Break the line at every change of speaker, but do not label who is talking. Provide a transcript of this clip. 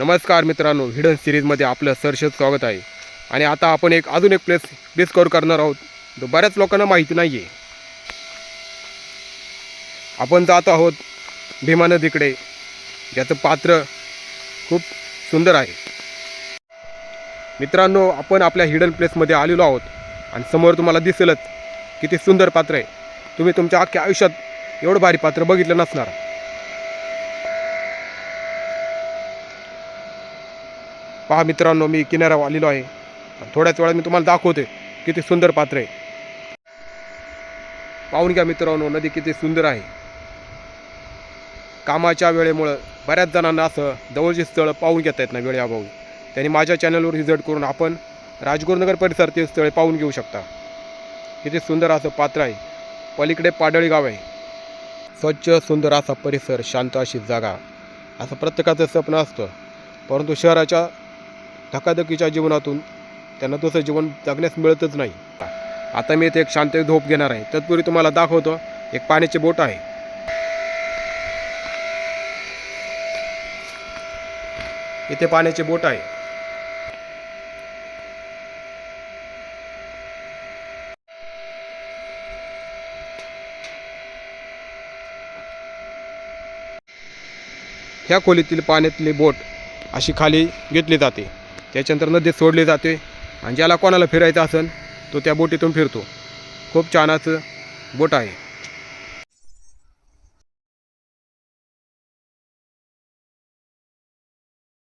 नमस्कार मित्रांनो हिडन सिरीजमध्ये आपलं सरशत स्वागत आहे. आणि आता आपण एक अजून एक प्लेस डिस्कवर करणार आहोत. जो बऱ्याच लोकांना माहिती नाही आहे आपण जात आहोत भीमा नदीकडे. ज्याचं पात्र खूप सुंदर आहे. मित्रांनो आपण आपल्या हिडन प्लेसमध्ये आलेलो आहोत. आणि समोर तुम्हाला दिसेलच किती सुंदर पात्र आहे. तुम्ही तुमच्या अख्ख्या आयुष्यात एवढं भारी पात्र बघितलं नसणार. पहा मित्रांनो मी किनाऱ्यावर आलेलो आहे. थोड्याच वेळात मी तुम्हाला दाखवते किती सुंदर पात्र आहे. पाहून घ्या मित्रांनो नदी किती सुंदर आहे. कामाच्या वेळेमुळं बऱ्याच जणांना असं जवळची स्थळं पाहून घेता येत नाही वेळेअभावी. त्यांनी माझ्या चॅनलवर रिझल्ट करून आपण राजगुरुनगर परिसरातील स्थळे पाहून घेऊ शकता. किती सुंदर असं पात्र आहे. पलीकडे पाडळी गाव आहे. स्वच्छ सुंदर असा परिसर शांत अशी जागा. असं प्रत्येकाचं स्वप्न असतं. परंतु शहराच्या धकाधकीच्या जीवनातून त्यांना तसं जीवन जगण्यास मिळतच नाही. आता मी इथे एक शांत झोप घेणार आहे. तत्पूर्वी तुम्हाला दाखवतो एक पाण्याची बोट आहे. इथे पाण्याची बोट आहे. ह्या खोलीतील पाण्यातली बोट अशी खाली घेतली जाते. त्याच्यानंतर नदीत सोडली जाते. आणि ज्याला कोणाला फिरायचं असेल तो त्या बोटीतून फिरतो. खूप छान असं बोट आहे.